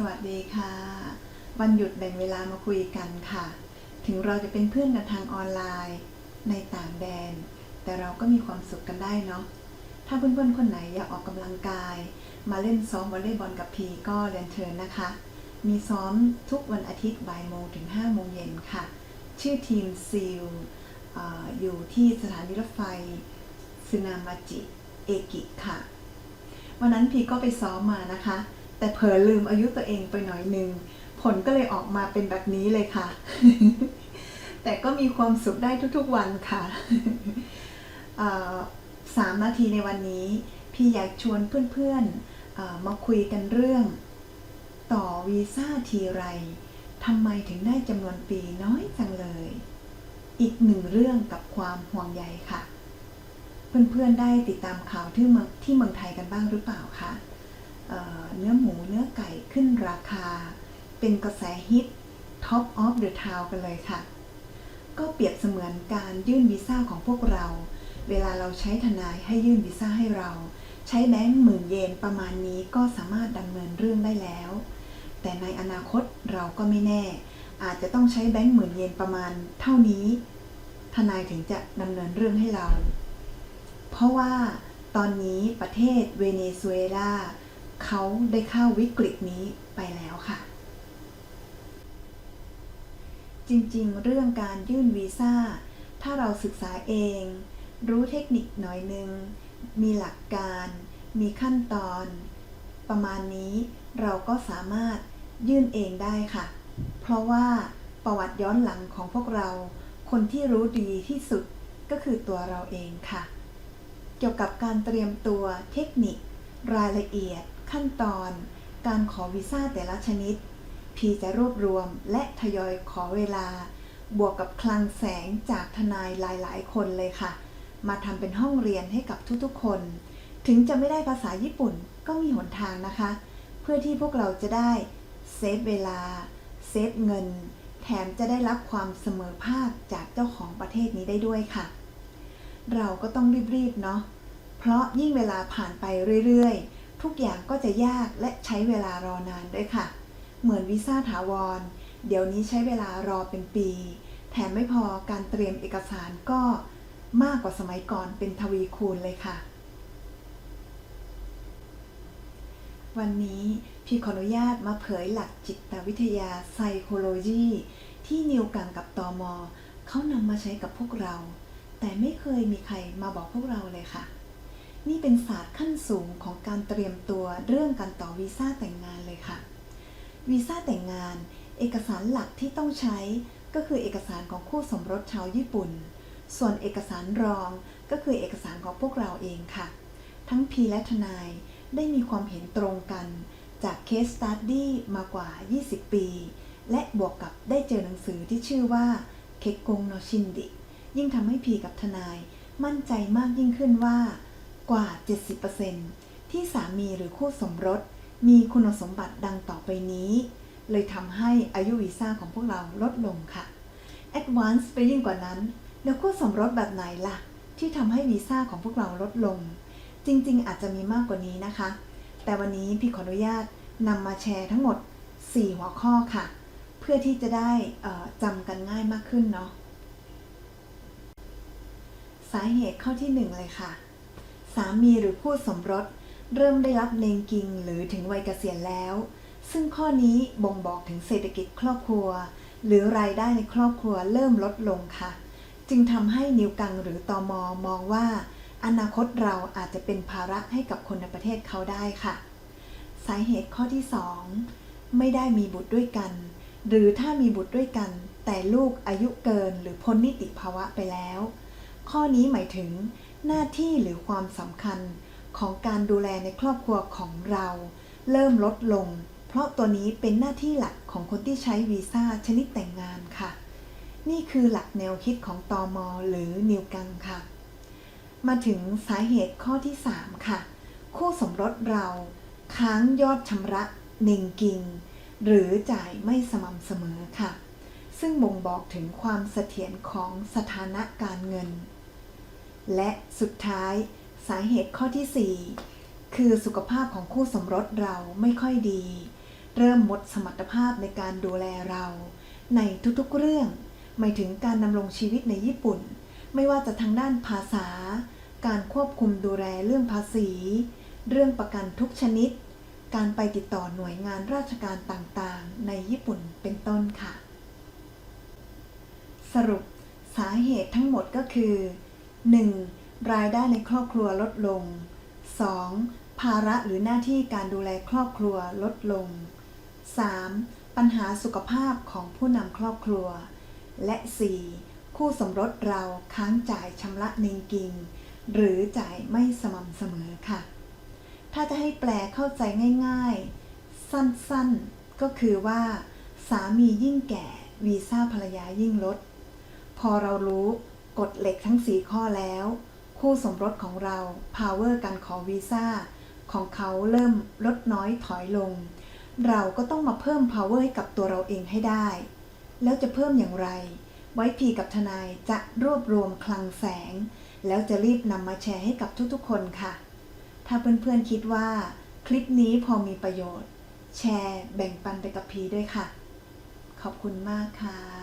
สวัสดีค่ะ วันหยุดแบ่งเวลามาคุยกันค่ะ ถึงเราจะเป็นเพื่อนกันทางออนไลน์ ในต่างแดน แต่เราก็มีความสุขกันได้เนาะถ้าเพื่อนๆคนไหนอยากออกกำลังกาย มาเล่นซ้อมวอลเลย์บอลกับพีก็เรียนเชิญนะคะ มีซ้อมทุกวันอาทิตย์บ่ายโมงถึง5โมงเย็นค่ะ ชื่อทีมซีลอออยู่ที่สถานีรถไฟซึนามาจิเอกิค่ะ วันนั้นพีก็ไปซ้อมมานะคะ แต่เผลอลืมอายุตัวเองไปหน่อยหนึ่งผลก็เลยออกมาเป็นแบบนี้เลยค่ะ แต่ก็มีความสุขได้ทุกๆวันค่ะสามนาทีในวันนี้ พี่อยากชวนเพื่อนๆมาคุยกันเรื่อง ต่อวีซ่าทีไรทำไมถึงได้จำนวนปีน้อยจังเลย อีกหนึ่งเรื่องกับความห่วงใยค่ะ เพื่อนๆได้ติดตามข่าวที่เมืองที่เมืองไทยกันบ้างหรือเปล่าคะ เนื้อหมูเนื้อไก่ขึ้นราคา เป็นกระแสฮิต Top of the Town กันเลยค่ะ ก็เปรียบเสมือนการยื่นวีซ่าของพวกเรา เวลาเราใช้ทนายให้ยื่นวีซ่าให้เรา ใช้แบงค์หมื่นเยนประมาณนี้ก็สามารถดำเนินเรื่องได้แล้ว แต่ในอนาคตเราก็ไม่แน่ อาจจะต้องใช้แบงค์หมื่นเยนประมาณเท่านี้ ทนายถึงจะดำเนินเรื่องให้เรา เพราะว่าตอนนี้ประเทศเวเนซุเอลา เขาได้เข้าวิกฤตนี้ไปแล้วค่ะ จริงๆ เรื่องการยื่นวีซ่า ถ้าเราศึกษาเอง รู้เทคนิคหน่อยนึง มีหลักการ มีขั้นตอน ประมาณนี้เราก็สามารถยื่นเองได้ค่ะ เพราะว่าประวัติย้อนหลังของพวกเรา คนที่รู้ดีที่สุดก็คือตัวเราเองค่ะ เกี่ยวกับการเตรียมตัวเทคนิครายละเอียด ขั้นตอน การขอวีซ่าแต่ละชนิด พีจะรวบรวมและทยอยขอเวลา บวกกับคลังแสงจากทนายหลายๆ คนเลยค่ะ มาทำเป็นห้องเรียนให้กับทุกๆ คน ถึงจะไม่ได้ภาษาญี่ปุ่นก็มีหนทางนะคะ เพื่อที่พวกเราจะได้เซฟเวลา เซฟเงิน แถมจะได้รับความเสมอภาคจากเจ้าของประเทศนี้ได้ด้วยค่ะ เราก็ต้องรีบๆ เนาะเพราะยิ่งเวลาผ่านไปเรื่อยๆ ทุกอย่างก็จะยากและใช้เวลารอนานด้วยค่ะ เหมือนวีซ่าถาวร เดี๋ยวนี้ใช้เวลารอเป็นปี แถมไม่พอการเตรียมเอกสารก็มากกว่าสมัยก่อนเป็นทวีคูณเลยค่ะ วันนี้พี่ขออนุญาตมาเผยหลักจิตวิทยาไซโคโลจีที่นิวกังกับตอมอเขานำมาใช้กับพวกเรา แต่ไม่เคยมีใครมาบอกพวกเราเลยค่ะ นี่เป็นศาสตร์ขั้นสูงของการเตรียมตัวเรื่องการต่อวีซ่าแต่งงานเลยค่ะ วีซ่าแต่งงาน เอกสารหลักที่ต้องใช้ก็คือเอกสารของคู่สมรสชาวญี่ปุ่น ส่วนเอกสารรองก็คือเอกสารของพวกเราเองค่ะ ทั้งพีและทนายได้มีความเห็นตรงกันจากเคสสตัดดี้มากว่า 20 ปี และบวกกับได้เจอหนังสือที่ชื่อว่าเคกงโนชินดิ ยิ่งทำให้พีกับทนายมั่นใจมากยิ่งขึ้นว่า กว่า 70%ที่สามีหรือคู่สมรส มีคุณสมบัติดังต่อไปนี้ เลยทำให้อายุวีซ่าของพวกเราลดลงค่ะ Advance ไปยิ่งกว่านั้น แล้วคู่สมรสแบบไหนล่ะ ที่ทำให้วีซ่าของพวกเราลดลง จริงๆ อาจจะมีมากกว่านี้นะคะ แต่วันนี้พี่ขออนุญาตนำมาแชร์ทั้งหมด 4 หัวข้อค่ะ เพื่อที่จะได้จำกันง่ายมากขึ้นเนาะสาเหตุข้อที่ 1 เลยค่ะามีหรือคู่สมรส เริ่มได้รับเลงกิงหรือถึงวัยเกษียณแล้ว ซึ่งข้อนี้บ่งบอกถึงเศรษฐกิจครอบครัว หรือรายได้ในครอบครัวเริ่มลดลงค่ะ จึงทำให้นิวกังหรือตอมอมองว่า อนาคตเราอาจจะเป็นภาระให้กับคนในประเทศเขาได้ค่ะ สาเหตุข้อที่ 2 ไม่ได้มีบุตรด้วยกัน หรือถ้ามีบุตรด้วยกัน แต่ลูกอายุเกินหรือพ้นนิติภาวะไปแล้ว ข้อนี้หมายถึง หน้าที่หรือความสำคัญของการดูแลในครอบครัวของเรา เริ่มลดลง เพราะตัวนี้เป็นหน้าที่หลักของคนที่ใช้วีซ่าชนิดแต่งงานค่ะ นี่คือหลักแนวคิดของตอมอหรือนิวกังค่ะ มาถึงสาเหตุข้อที่ 3 ค่ะ คู่สมรสเราค้างยอดชำระเน่งกิง หรือจ่ายไม่สม่ำเสมอค่ะ ซึ่งบ่งบอกถึงความเสถียรของสถานะการเงิน และสุดท้ายสาเหตุข้อที่ 4 คือสุขภาพของคู่สมรสเราไม่ค่อยดี เริ่มหมดสมรรถภาพในการดูแลเรา ในทุกๆเรื่อง หมายถึงการดำรงชีวิตในญี่ปุ่น ไม่ว่าจะทางด้านภาษา การควบคุมดูแลเรื่องภาษี เรื่องประกันทุกชนิด การไปติดต่อหน่วยงานราชการต่างๆ ในญี่ปุ่นเป็นต้นค่ะ สรุปสาเหตุทั้งหมดก็คือ 1. รายได้ในครอบครัวลดลง 2. ภาระหรือหน้าที่การดูแลครอบครัวลดลง 3. ปัญหาสุขภาพของผู้นำครอบครัว และ 4. คู่สมรสเราค้างจ่ายชำระเนิงกิง หรือจ่ายไม่สม่ำเสมอค่ะ ถ้าจะให้แปลเข้าใจง่ายๆ สั้นๆ ก็คือว่า สามียิ่งแก่ วีซ่าภรรยายิ่งลด พอเรารู้ กฎเหล็กทั้ง4ข้อแล้ว คู่สมรสของเรา power การขอวีซ่าของเขาเริ่มลดน้อยถอยลง เราก็ต้องมาเพิ่ม power ให้กับตัวเราเองให้ได้ แล้วจะเพิ่มอย่างไร ไว้พีกับทนายจะรวบรวมคลังแสง แล้วจะรีบนำมาแชร์ให้กับทุกๆ คนค่ะ ถ้าเพื่อนๆคิดว่า คลิปนี้พอมีประโยชน์ แชร์แบ่งปันไปกับพีด้วยค่ะ ขอบคุณมากค่ะ